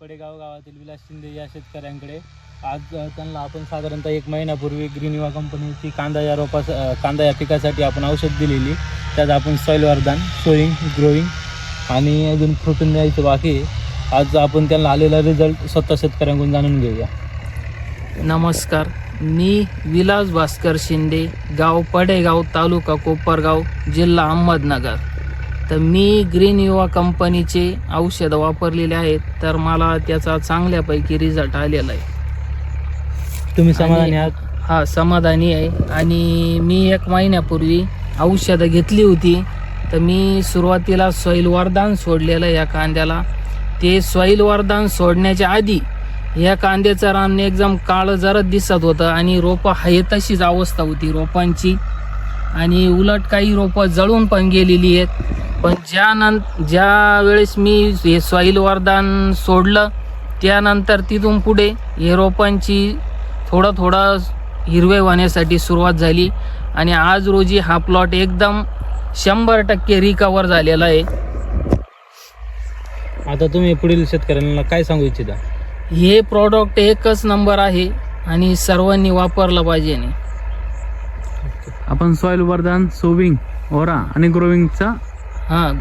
पडेगाव गावातील विलास शिंदे या शेतकऱ्यांकडे. आज त्यांना आपण साधारणतः एक महिन्यापूर्वी ग्रीन युवा कंपनीची कांदा या रोपास कांदा या पिकासाठी आपण औषध दिलेली. त्यात आपण सॉईल वरदान सोईंग ग्रोईंग आणि अजून फ्रुटून द्यायचं बाकी आज आपण त्यांना आलेला रिझल्ट स्वतः शेतकऱ्यांकडून जाणून घेऊया. नमस्कार. मी विलास भास्कर शिंदे गाव पडेगाव तालुका कोपरगाव जिल्हा अहमदनगर. तर मी ग्रीन युवा कंपनीचे औषधं वापरलेले आहेत तर मला त्याचा चांगल्यापैकी रिझल्ट आलेला आहे. तुम्ही समाधानी आहात? हा समाधानी आहे. आणि मी एक महिन्यापूर्वी औषधं घेतली होती तर मी सुरुवातीला सॉईल वरदान सोडलेलं या कांद्याला. ते सॉईल वरदान सोडण्याच्या आधी या कांद्याचं रान एकदम काळं जरत दिसत होतं आणि रोपं आहे तशीच अवस्था होती रोपांची. आणि उलट काही रोपं जळून पण गेलेली आहेत. पण ज्या नं ज्या वेळेस मी हे सॉईल वरदान सोडलं त्यानंतर तिथून पुढे हे रोपांची थोडं थोडं हिरवे होण्यासाठी सुरुवात झाली. आणि आज रोजी हा प्लॉट एकदम शंभर टक्के रिकवर झालेला आहे. आता तुम्ही पुढील शेतकऱ्यांना काय सांगू इच्छिता? हे प्रॉडक्ट एकच नंबर आहे आणि सर्वांनी वापरलं पाहिजे. नाही आपण सॉइल वरदान सोविंग ओरा आणि ग्रोविंगचा हां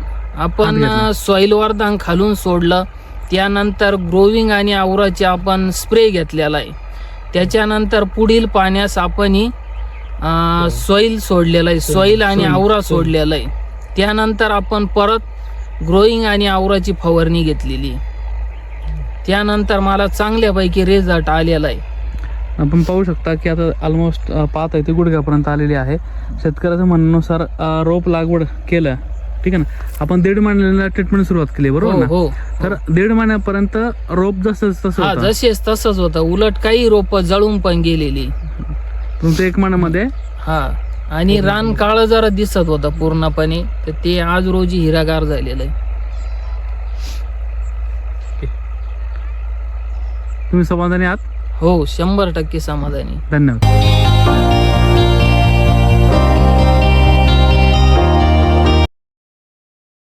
आपण घेतलं. सॉईल वरदान खालून सोडलं. त्यानंतर ग्रोविंग आणि आवराचे आपण स्प्रे घेतलेला आहे. त्याच्यानंतर पुढील पाण्यास आपण सॉईल सोडलेलं आहे. सॉईल आणि आवरा. सोडलेला आहे. त्यानंतर आपण परत ग्रोईंग आणि आवराची फवारणी घेतलेली. त्यानंतर मला चांगल्यापैकी रिझल्ट आलेला आहे. आपण पाहू शकता की आता ऑलमोस्ट पाहत आहे ते गुडघ्यापर्यंत आलेली आहे. शेतकऱ्याच्या म्हणण्यानुसार रोप लागवड केलं. ठीक आहे ना? आपण दीड महिन्याला ट्रीटमेंट सुरुवात केली बरोबर हो ना? हो. तर दीड महिन्यापर्यंत रोप जसं तसं हा होतं. जसेच तसंच होतं. उलट काही रोप जळून पण गेलेली. तुमचं एक महिन्यामध्ये? हा. आणि रान काळ जरा दिसत होतं पूर्णपणे. तर ते आज रोजी हिरागार झालेलं आहे. तुम्ही समाधानी आहात? हो शंभर टक्के समाधानी. धन्यवाद.